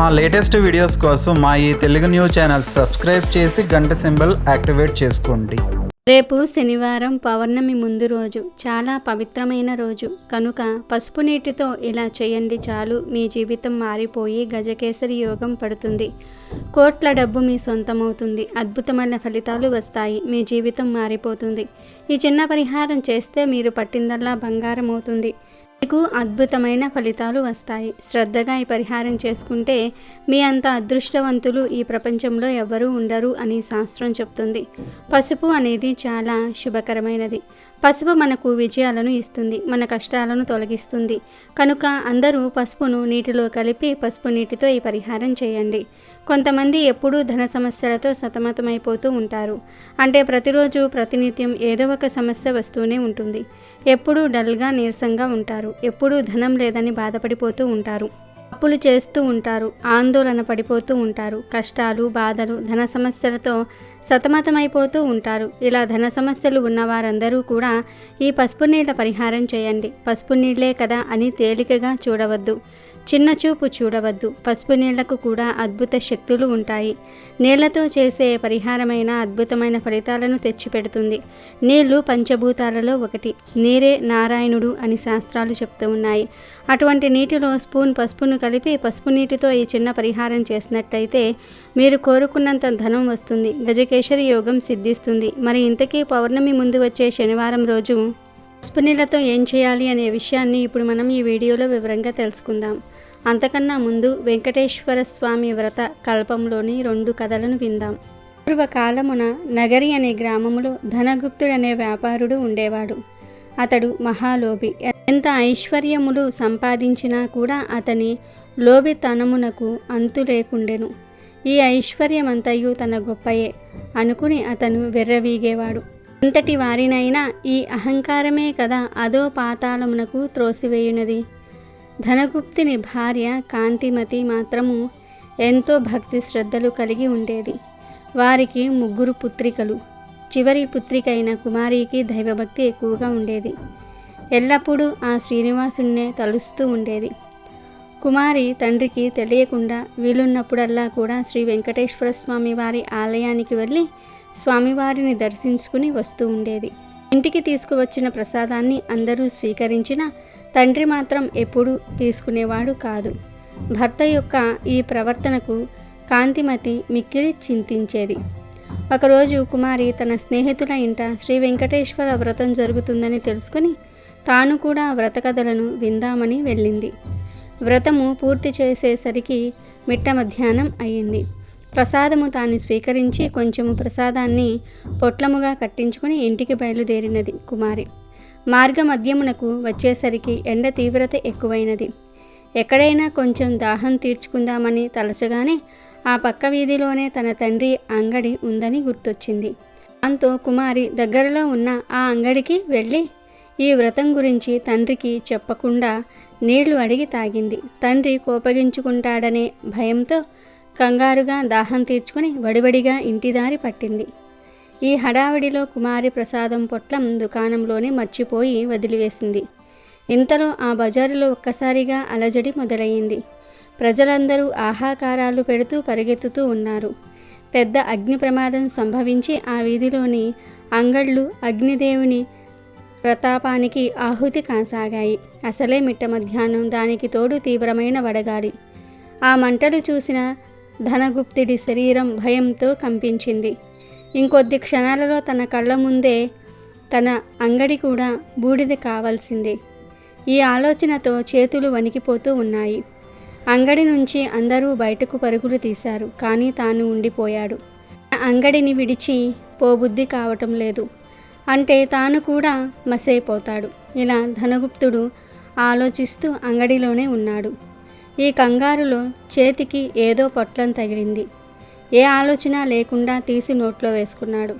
మా latest videos కోసం మా ఈ తెలుగు న్యూస్ ఛానల్ సబ్స్క్రైబ్ చేసి గంట సింబల్ యాక్టివేట్ చేసుకోండి. రేపు శనివారం పౌర్ణమి ముందు రోజు చాలా పవిత్రమైన రోజు. కనుక పసుపు నీటితో ఇలా చేయండి చాలు మీ జీవితం మారిపోయి గజకేసరి యోగం పడుతుంది. కోట్ల డబ్బు మీ సొంతమవుతుంది అద్భుతమైన ఫలితాలు వస్తాయి మీ జీవితం మారిపోతుంది. ఈ చిన్న పరిహారం చేస్తే మీరు పట్టిందల్లా బంగారం అవుతుంది మీకు అద్భుతమైన ఫలితాలు వస్తాయి. శ్రద్ధగా ఈ పరిహారం చేసుకుంటే మీ అంత అదృష్టవంతులు ఈ ప్రపంచంలో ఎవరూ ఉండరు అని శాస్త్రం చెప్తుంది. పసుపు అనేది చాలా శుభకరమైనది. పసుపు మనకు విజయాలను ఇస్తుంది మన కష్టాలను తొలగిస్తుంది. కనుక అందరూ పసుపును నీటిలో కలిపి పసుపు నీటితో ఈ పరిహారం చేయండి. కొంతమంది ఎప్పుడూ ధన సమస్యలతో సతమతమైపోతూ ఉంటారు. అంటే ప్రతిరోజు ప్రతినిత్యం ఏదో ఒక సమస్య వస్తూనే ఉంటుంది. ఎప్పుడూ డల్గా నీరసంగా ఉంటారు. ఎప్పుడూ ధనం లేదని బాధపడిపోతూ ఉంటారు. అప్పులు చేస్తూ ఉంటారు. ఆందోళన పడిపోతూ ఉంటారు. కష్టాలు బాధలు ధన సమస్యలతో సతమతమైపోతూ ఉంటారు. ఇలా ధన సమస్యలు ఉన్న వారందరూ కూడా ఈ పసుపు నీళ్ళ పరిహారం చేయండి. పసుపు నీళ్ళే కదా అని తేలికగా చూడవద్దు. చిన్న చూపు చూడవద్దు. పసుపు నీళ్ళకు కూడా అద్భుత శక్తులు ఉంటాయి. నీళ్ళతో చేసే పరిహారమైన అద్భుతమైన ఫలితాలను తెచ్చిపెడుతుంది. నీళ్ళు పంచభూతాలలో ఒకటి. నీరే నారాయణుడు అని శాస్త్రాలు చెప్తూ ఉన్నాయి. అటువంటి నీటిలో స్పూన్ పసుపును కలిపి పసుపు నీటితో ఈ చిన్న పరిహారం చేసినట్టయితే మీరు కోరుకున్నంత ధనం వస్తుంది. గజకేశరి యోగం సిద్ధిస్తుంది. మరి ఇంతకీ పౌర్ణమి ముందు వచ్చే శనివారం రోజు పసుపు నీళ్ళతో ఏం చేయాలి అనే విషయాన్ని ఇప్పుడు మనం ఈ వీడియోలో వివరంగా తెలుసుకుందాం. అంతకన్నా ముందు వెంకటేశ్వర స్వామి వ్రత కల్పంలోని రెండు కథలను విందాం. పూర్వకాలమున నగరి అనే గ్రామములో ధనగుప్తుడనే వ్యాపారుడు ఉండేవాడు. అతడు మహాలోభి. ఎంత ఐశ్వర్యములు సంపాదించినా కూడా అతని లోభితనమునకు అంతు లేకుండెను ఈ ఐశ్వర్యమంతయు తన గొప్పయే అనుకుని అతను వెర్రవీగేవాడు. అంతటి వారినైనా ఈ అహంకారమే కదా అదో పాతాళమునకు త్రోసివేయునది. ధనగుప్తిని భార్య కాంతిమతి మాత్రము ఎంతో భక్తి శ్రద్ధలు కలిగి ఉండేది. వారికి ముగ్గురు పుత్రికలు. చివరి పుత్రికైన కుమారికి దైవభక్తి ఎక్కువగా ఉండేది. ఎల్లప్పుడూ ఆ శ్రీనివాసుణ్ణే తలుస్తూ ఉండేది. కుమారి తండ్రికి తెలియకుండా వీలున్నప్పుడల్లా కూడా శ్రీ వెంకటేశ్వర స్వామి వారి ఆలయానికి వెళ్ళి స్వామివారిని దర్శించుకుని వస్తూ ఉండేది. ఇంటికి తీసుకువచ్చిన ప్రసాదాన్ని అందరూ స్వీకరించిన తండ్రి మాత్రం ఎప్పుడూ తీసుకునేవాడు కాదు. భర్త యొక్క ఈ ప్రవర్తనకు కాంతిమతి మిక్కిలి చింతించేది. ఒకరోజు కుమారి తన స్నేహితుల ఇంట శ్రీ వెంకటేశ్వర వ్రతం జరుగుతుందని తెలుసుకుని తాను కూడా వ్రత కథలను విందామని వెళ్ళింది. వ్రతము పూర్తి చేసేసరికి మిట్ట మధ్యాహ్నం అయ్యింది. ప్రసాదము తాను స్వీకరించి కొంచెము ప్రసాదాన్ని పొట్లముగా కట్టించుకుని ఇంటికి బయలుదేరినది కుమారి. మార్గ మధ్యమునకు వచ్చేసరికి ఎండ తీవ్రత ఎక్కువైనది. ఎక్కడైనా కొంచెం దాహం తీర్చుకుందామని తలచగానే ఆ పక్క వీధిలోనే తన తండ్రి అంగడి ఉందని గుర్తొచ్చింది. అంతో కుమారి దగ్గరలో ఉన్న ఆ అంగడికి వెళ్ళి ఈ వ్రతం గురించి తండ్రికి చెప్పకుండా నీళ్ళు అడిగి తాగింది. తండ్రి కోపగించుకుంటాడనే భయంతో కంగారుగా దాహం తీర్చుకుని వడివడిగా ఇంటిదారి పట్టింది. ఈ హడావిడిలో కుమారి ప్రసాదం పొట్లం దుకాణంలోనే మర్చిపోయి వదిలివేసింది. ఇంతలో ఆ బజారులో ఒక్కసారిగా అలజడి మొదలయ్యింది ప్రజలందరూ ఆహాకారాలు పెడుతూ పరిగెత్తుతూ ఉన్నారు. పెద్ద అగ్ని ప్రమాదం సంభవించి ఆ వీధిలోని అంగళ్ళు అగ్నిదేవుని ప్రతాపానికి ఆహుతి కాసాగాయి. అసలే మిట్ట మధ్యాహ్నం దానికి తోడు తీవ్రమైన వడగాలి. ఆ మంటలు చూసిన ధనగుప్తుడి శరీరం భయంతో కంపించింది. ఇంకొద్ది క్షణాలలో తన కళ్ళ ముందే తన అంగడి కూడా బూడిద కావాల్సిందే. ఈ ఆలోచనతో చేతులు వణికిపోతూ ఉన్నాయి. అంగడి నుంచి అందరూ బయటకు పరుగులు తీశారు. కానీ తాను ఉండిపోయాడు. అంగడిని విడిచి పోబుద్ధి కావటం లేదు. అంటే తాను కూడా మసైపోతాడు. ఇలా ధనగుప్తుడు ఆలోచిస్తూ అంగడిలోనే ఉన్నాడు. ఈ కంగారులో చేతికి ఏదో పొట్లం తగిలింది. ఏ ఆలోచన లేకుండా తీసి నోట్లో వేసుకున్నాడు.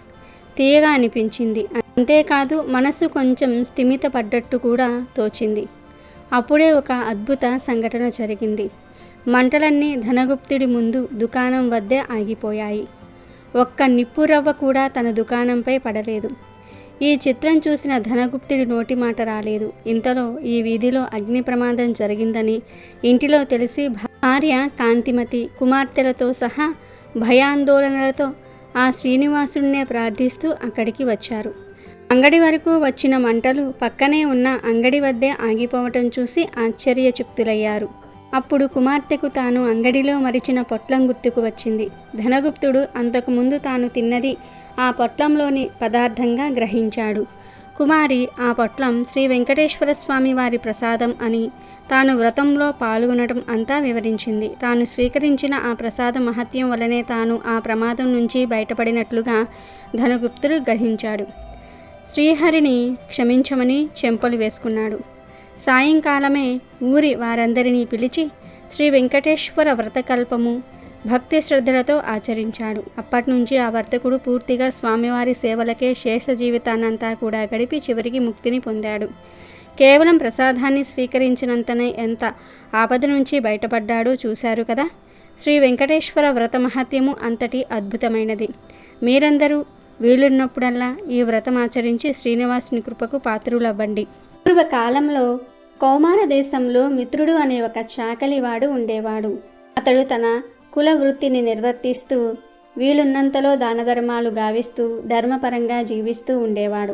తీయగా అనిపించింది. అంతేకాదు మనసు కొంచెం స్థిమిత పడ్డట్టు కూడా తోచింది. అప్పుడే ఒక అద్భుత సంఘటన జరిగింది. మంటలన్నీ ధనగుప్తుడి ముందు దుకాణం వద్దే ఆగిపోయాయి. ఒక్క నిప్పురవ్వ కూడా తన దుకాణంపై పడలేదు. ఈ చిత్రం చూసిన ధనగుప్తుడి నోటి మాట రాలేదు. ఇంతలో ఈ వీధిలో అగ్ని ప్రమాదం జరిగిందని ఇంటిలో తెలిసి భార్య కాంతిమతి కుమార్తెలతో సహా భయాందోళనలతో ఆ శ్రీనివాసుడినే ప్రార్థిస్తూ అక్కడికి వచ్చారు. అంగడి వరకు వచ్చిన మంటలు పక్కనే ఉన్న అంగడి వద్దే ఆగిపోవటం చూసి ఆశ్చర్యచుక్తులయ్యారు. అప్పుడు కుమార్తెకు తాను అంగడిలో మరిచిన పొట్లం గుర్తుకు వచ్చింది. ధనగుప్తుడు అంతకుముందు తాను తిన్నది ఆ పొట్లంలోని పదార్థంగా గ్రహించాడు. కుమారి ఆ పొట్లం శ్రీ వెంకటేశ్వర స్వామి వారి ప్రసాదం అని తాను వ్రతంలో పాల్గొనడం అంతా వివరించింది. తాను స్వీకరించిన ఆ ప్రసాద మహత్యం వలనే తాను ఆ ప్రమాదం నుంచి బయటపడినట్లుగా ధనగుప్తుడు గ్రహించాడు. శ్రీహరిని క్షమించమని చెంపలు వేసుకున్నాడు. సాయంకాలమే ఊరి వారందరినీ పిలిచి శ్రీ వెంకటేశ్వర వ్రతకల్పము భక్తి శ్రద్ధలతో ఆచరించాడు. అప్పటి నుంచి ఆ వర్తకుడు పూర్తిగా స్వామివారి సేవలకే శేష జీవితాన్నంతా కూడా గడిపి చివరికి ముక్తిని పొందాడు. కేవలం ప్రసాదాన్ని స్వీకరించినంతనే ఎంత ఆపద నుంచి బయటపడ్డాడో చూశారు కదా? శ్రీ వెంకటేశ్వర వ్రత మహత్యము అంతటి అద్భుతమైనది. మీరందరూ వీలున్నప్పుడల్లా ఈ వ్రతం ఆచరించి శ్రీనివాసుని కృపకు పాత్రులవ్వండి. పూర్వకాలంలో కౌమార దేశంలో మిత్రుడు అనే ఒక చాకలివాడు ఉండేవాడు. అతడు తన కుల వృత్తిని నిర్వర్తిస్తూ వీలున్నంతలో దానధర్మాలు గావిస్తూ ధర్మపరంగా జీవిస్తూ ఉండేవాడు.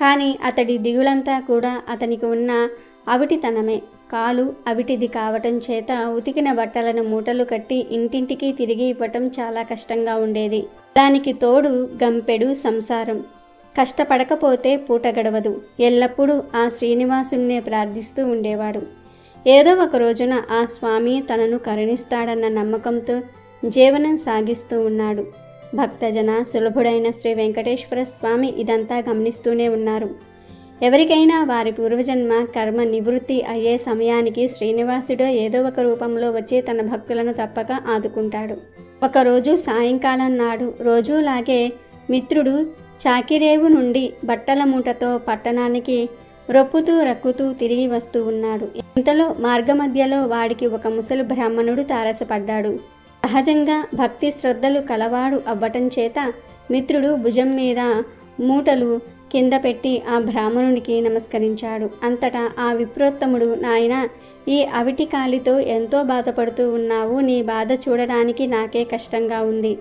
కానీ అతడి దిగులంతా కూడా అతనికి ఉన్న అవిటితనమే. కాలు అవిటిది కావటం చేత ఉతికిన బట్టలను మూటలు కట్టి ఇంటింటికి తిరిగి ఇవ్వటం చాలా కష్టంగా ఉండేది. దానికి తోడు గంపెడు సంసారం. కష్టపడకపోతే పూట గడవదు. ఎల్లప్పుడూ ఆ శ్రీనివాసుణ్ణే ప్రార్థిస్తూ ఉండేవాడు. ఏదో ఒక రోజున ఆ స్వామి తనను కరుణిస్తాడన్న నమ్మకంతో జీవనం సాగిస్తూ ఉన్నాడు. భక్తజన సులభుడైన శ్రీ వెంకటేశ్వర స్వామి ఇదంతా గమనిస్తూనే ఉన్నారు. ఎవరికైనా వారి పూర్వజన్మ కర్మ నివృత్తి అయ్యే సమయానికి శ్రీనివాసుడు ఏదో ఒక రూపంలో వచ్చి తన భక్తులను తప్పక ఆదుకుంటాడు. ఒకరోజు సాయంకాలం నాడు రోజులాగే మిత్రుడు చాకిరేవు నుండి బట్టల మూటతో పట్టణానికి రొప్పుతూ రక్కుతూ తిరిగి వస్తూ ఉన్నాడు. ఇంతలో మార్గమధ్యలో వాడికి ఒక ముసలి బ్రాహ్మణుడు తారసపడ్డాడు. సహజంగా భక్తి శ్రద్ధలు కలవాడు అవ్వటం చేత మిత్రుడు భుజం మీద మూటలు కింద పెట్టి ఆ బ్రాహ్మణునికి నమస్కరించాడు. అంతటా ఆ విప్రోత్తముడు నాయన ఈ అవిటి కాలితో ఎంతో బాధపడుతూ ఉన్నావు. నీ బాధ చూడడానికి నాకే కష్టంగా ఉంది.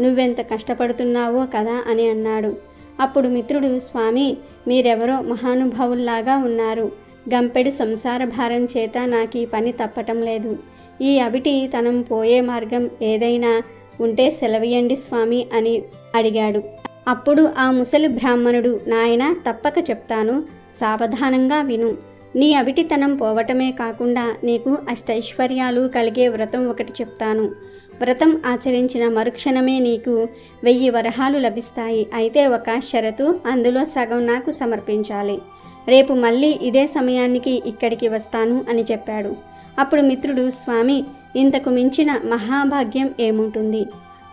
నువ్వెంత కష్టపడుతున్నావో కదా అని అన్నాడు. అప్పుడు మిత్రుడు స్వామి మీరెవరో మహానుభావుల్లాగా ఉన్నారు. గంపెడు సంసార భారం చేత నాకు ఈ పని తప్పటం లేదు. ఈ అవిటి తనం పోయే మార్గం ఏదైనా ఉంటే సెలవియండి స్వామి అని అడిగాడు. అప్పుడు ఆ ముసలి బ్రాహ్మణుడు నాయన తప్పక చెప్తాను. సావధానంగా విను. నీ అవిటితనం పోవటమే కాకుండా నీకు అష్టైశ్వర్యాలు కలిగే వ్రతం ఒకటి చెప్తాను. వ్రతం ఆచరించిన మరుక్షణమే నీకు వెయ్యి వరహాలు లభిస్తాయి. అయితే ఒక షరతు అందులో సగం నాకు సమర్పించాలి. రేపు మళ్ళీ ఇదే సమయానికి ఇక్కడికి వస్తాను అని చెప్పాడు. అప్పుడు మిత్రుడు స్వామి ఇంతకు మించిన మహాభాగ్యం ఏముంటుంది?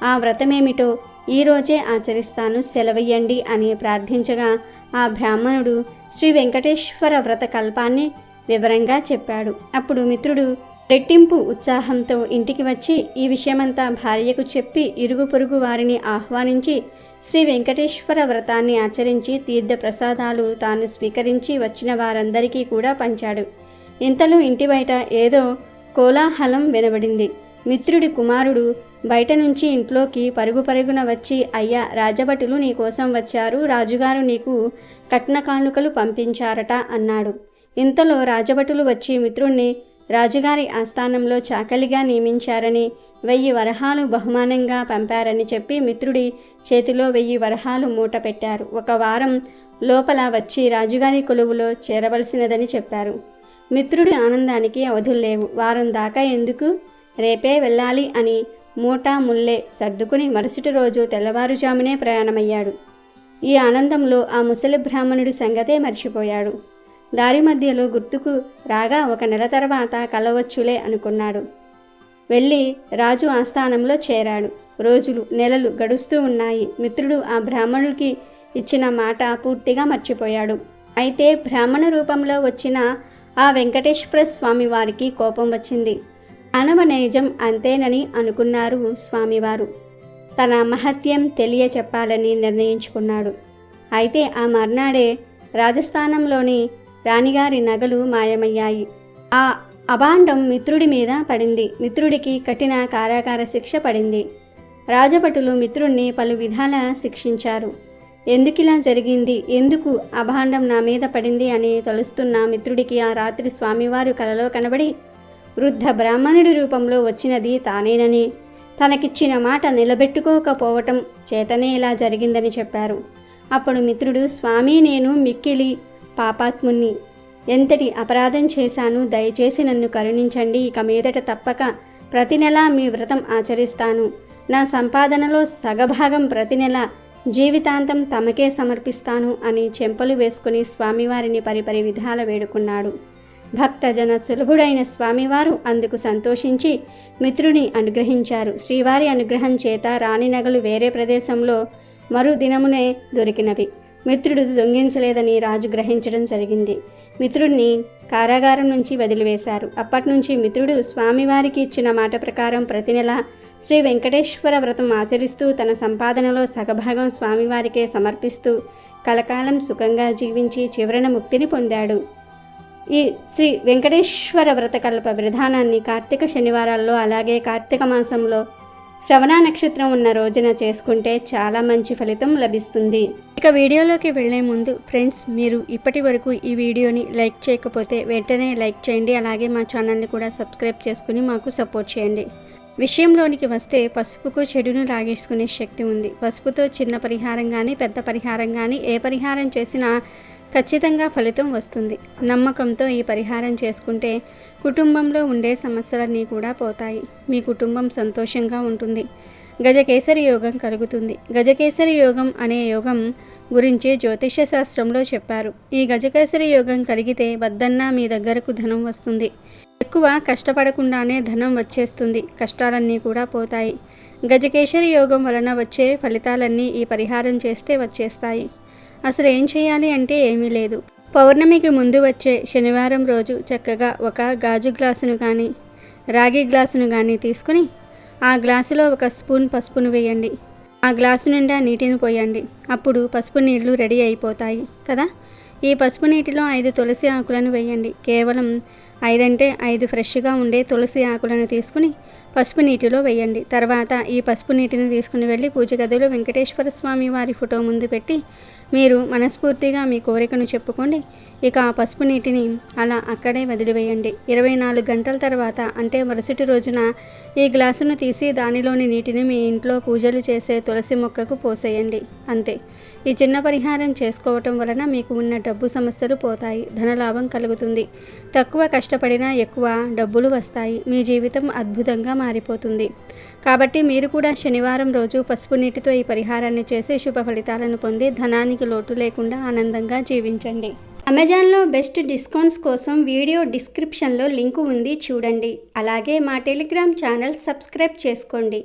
ఆ వ్రతమేమిటో ఈరోజే ఆచరిస్తాను సెలవయ్యండి అని ప్రార్థించగా ఆ బ్రాహ్మణుడు శ్రీ వెంకటేశ్వర వ్రత కల్పాన్ని వివరంగా చెప్పాడు. అప్పుడు మిత్రుడు రెట్టింపు ఉత్సాహంతో ఇంటికి వచ్చి ఈ విషయమంతా భార్యకు చెప్పి ఇరుగు పొరుగు వారిని ఆహ్వానించి శ్రీ వెంకటేశ్వర వ్రతాన్ని ఆచరించి తీర్థ ప్రసాదాలు తాను స్వీకరించి వచ్చిన వారందరికీ కూడా పంచాడు. ఇంతలో ఇంటి బయట ఏదో కోలాహలం వినబడింది. మిత్రుడి కుమారుడు బయట నుంచి ఇంట్లోకి పరుగు పరుగున వచ్చి అయ్యా రాజభటులు నీకోసం వచ్చారు రాజుగారు నీకు కట్న కానుకలు పంపించారట అన్నాడు. ఇంతలో రాజభటులు వచ్చి మిత్రుణ్ణి రాజుగారి ఆస్థానంలో చాకలిగా నియమించారని వెయ్యి వరహాలు బహుమానంగా పంపారని చెప్పి మిత్రుడి చేతిలో వెయ్యి వరహాలు మూట పెట్టారు. ఒక వారం లోపల వచ్చి రాజుగారి కొలువులో చేరవలసినదని చెప్పారు. మిత్రుడి ఆనందానికి అవధులు లేవు. వారం దాకా ఎందుకు? రేపే వెళ్ళాలి అని మూటా ముల్లే సర్దుకుని మరుసటి రోజు తెల్లవారుజామునే ప్రయాణమయ్యాడు. ఈ ఆనందంలో ఆ ముసలి బ్రాహ్మణుడి సంగతే మర్చిపోయాడు. దారి మధ్యలో గుర్తుకు రాగా ఒక నెల తర్వాత కలవచ్చులే అనుకున్నాడు. వెళ్ళి రాజు ఆస్థానంలో చేరాడు. రోజులు నెలలు గడుస్తూ ఉన్నాయి. మిత్రుడు ఆ బ్రాహ్మణుడికి ఇచ్చిన మాట పూర్తిగా మర్చిపోయాడు. అయితే బ్రాహ్మణ రూపంలో వచ్చిన ఆ వెంకటేశ్వర స్వామి వారికి కోపం వచ్చింది. మానవ నైజం అంతేనని అనుకున్నారు స్వామివారు. తన మహత్యం తెలియచెప్పాలని నిర్ణయించుకున్నాడు. అయితే ఆ మర్నాడే రాజస్థానంలోని రాణిగారి నగలు మాయమయ్యాయి. ఆ అభాండం మిత్రుడి మీద పడింది. మిత్రుడికి కఠిన కారాగార శిక్ష పడింది. రాజభటులు మిత్రుణ్ణి పలు విధాల శిక్షించారు. ఎందుకిలా జరిగింది? ఎందుకు అభాండం నా మీద పడింది అని తలుస్తున్న మిత్రుడికి ఆ రాత్రి స్వామివారు కలలో కనబడి వృద్ధ బ్రాహ్మణుడి రూపంలో వచ్చినది తానేనని తనకిచ్చిన మాట నిలబెట్టుకోకపోవటం చేతనే ఇలా జరిగిందని చెప్పారు. అప్పుడు మిత్రుడు స్వామి నేను మిక్కిలి పాపాత్ముణ్ణి. ఎంతటి అపరాధం చేశాను దయచేసి నన్ను కరుణించండి. ఇక మీదట తప్పక ప్రతి నెల మీ వ్రతం ఆచరిస్తాను. నా సంపాదనలో సగభాగం ప్రతి నెల జీవితాంతం తమకే సమర్పిస్తాను అని చెంపలు వేసుకుని స్వామివారిని పరిపరి విధాల వేడుకున్నాడు. భక్తజన సులభుడైన స్వామివారు అందుకు సంతోషించి మిత్రుని అనుగ్రహించారు. శ్రీవారి అనుగ్రహం చేత రాణి నగలు వేరే ప్రదేశంలో మరు దినమునే దొరికినవి. మిత్రుడు దొంగించలేదని రాజు గ్రహించడం జరిగింది. మిత్రుడిని కారాగారం నుంచి వదిలివేశారు. అప్పటి నుంచి మిత్రుడు స్వామివారికి ఇచ్చిన మాట ప్రకారం ప్రతి నెల శ్రీ వెంకటేశ్వర వ్రతం ఆచరిస్తూ తన సంపాదనలో సగభాగం స్వామివారికే సమర్పిస్తూ కలకాలం సుఖంగా జీవించి చివరన ముక్తిని పొందాడు. ఈ శ్రీ వెంకటేశ్వర వ్రతకల్ప విధానాన్ని కార్తీక శనివారాల్లో అలాగే కార్తీక మాసంలో శ్రవణ నక్షత్రం ఉన్న రోజున చేసుకుంటే చాలా మంచి ఫలితం లభిస్తుంది. ఇక వీడియోలోకి వెళ్ళే ముందు ఫ్రెండ్స్ మీరు ఇప్పటి వరకు ఈ వీడియోని లైక్ చేయకపోతే వెంటనే లైక్ చేయండి. అలాగే మా ఛానల్ని కూడా సబ్స్క్రైబ్ చేసుకుని మాకు సపోర్ట్ చేయండి. విషయంలోనికి వస్తే పసుపుకు చెడును లాగేసుకునే శక్తి ఉంది. పసుపుతో చిన్న పరిహారం కానీ పెద్ద పరిహారం కానీ ఏ పరిహారం చేసినా ఖచ్చితంగా ఫలితం వస్తుంది. నమ్మకంతో ఈ పరిహారం చేసుకుంటే కుటుంబంలో ఉండే సమస్యలన్నీ కూడా పోతాయి. మీ కుటుంబం సంతోషంగా ఉంటుంది. గజకేసరి యోగం కలుగుతుంది. గజకేసరి యోగం అనే యోగం గురించి జ్యోతిష్య శాస్త్రంలో చెప్పారు. ఈ గజకేసరి యోగం కలిగితే వద్దన్నా మీ దగ్గరకు ధనం వస్తుంది. ఎక్కువ కష్టపడకుండానే ధనం వచ్చేస్తుంది. కష్టాలన్నీ కూడా పోతాయి. గజకేసరి యోగం వలన వచ్చే ఫలితాలన్నీ ఈ పరిహారం చేస్తే వచ్చేస్తాయి. అసలు ఏం చేయాలి అంటే ఏమీ లేదు. పౌర్ణమికి ముందు వచ్చే శనివారం రోజు చక్కగా ఒక గాజు గ్లాసును కానీ రాగి గ్లాసును కానీ తీసుకుని ఆ గ్లాసులో ఒక స్పూన్ పసుపును వేయండి. ఆ గ్లాసు నిండా నీటిని పోయండి. అప్పుడు పసుపు నీళ్ళు రెడీ అయిపోతాయి కదా? ఈ పసుపు నీటిలో ఐదు తులసి ఆకులను వేయండి. కేవలం ఐదంటే ఐదు ఫ్రెష్గా ఉండే తులసి ఆకులను తీసుకుని పసుపు నీటిలో వేయండి. తర్వాత ఈ పసుపు నీటిని తీసుకుని వెళ్ళి పూజ గదిలో వెంకటేశ్వర స్వామి వారి ఫోటో ముందు పెట్టి మీరు మనస్ఫూర్తిగా మీ కోరికను చెప్పుకోండి. ఇక ఆ పసుపు నీటిని అలా అక్కడే వదిలివేయండి. ఇరవై నాలుగు గంటల తర్వాత అంటే మరుసటి రోజున ఈ గ్లాసును తీసి దానిలోని నీటిని మీ ఇంట్లో పూజలు చేసే తులసి మొక్కకు పోసేయండి. అంతే. ఈ చిన్న పరిహారం చేసుకోవటం వలన మీకు ఉన్న డబ్బు సమస్యలు పోతాయి ధనలాభం కలుగుతుంది. తక్కువ కష్టపడినా ఎక్కువ డబ్బులు వస్తాయి. మీ జీవితం అద్భుతంగా మారిపోతుంది. కాబట్టి మీరు కూడా శనివారం రోజు పసుపు నీటితో ఈ పరిహారాన్ని చేసి శుభ ఫలితాలను పొంది ధనానికి లోటు లేకుండా ఆనందంగా జీవించండి. అమెజాన్లో బెస్ట్ డిస్కౌంట్స్ కోసం వీడియో డిస్క్రిప్షన్లో లింకు ఉంది చూడండి. అలాగే మా టెలిగ్రామ్ ఛానల్ సబ్స్క్రైబ్ చేసుకోండి.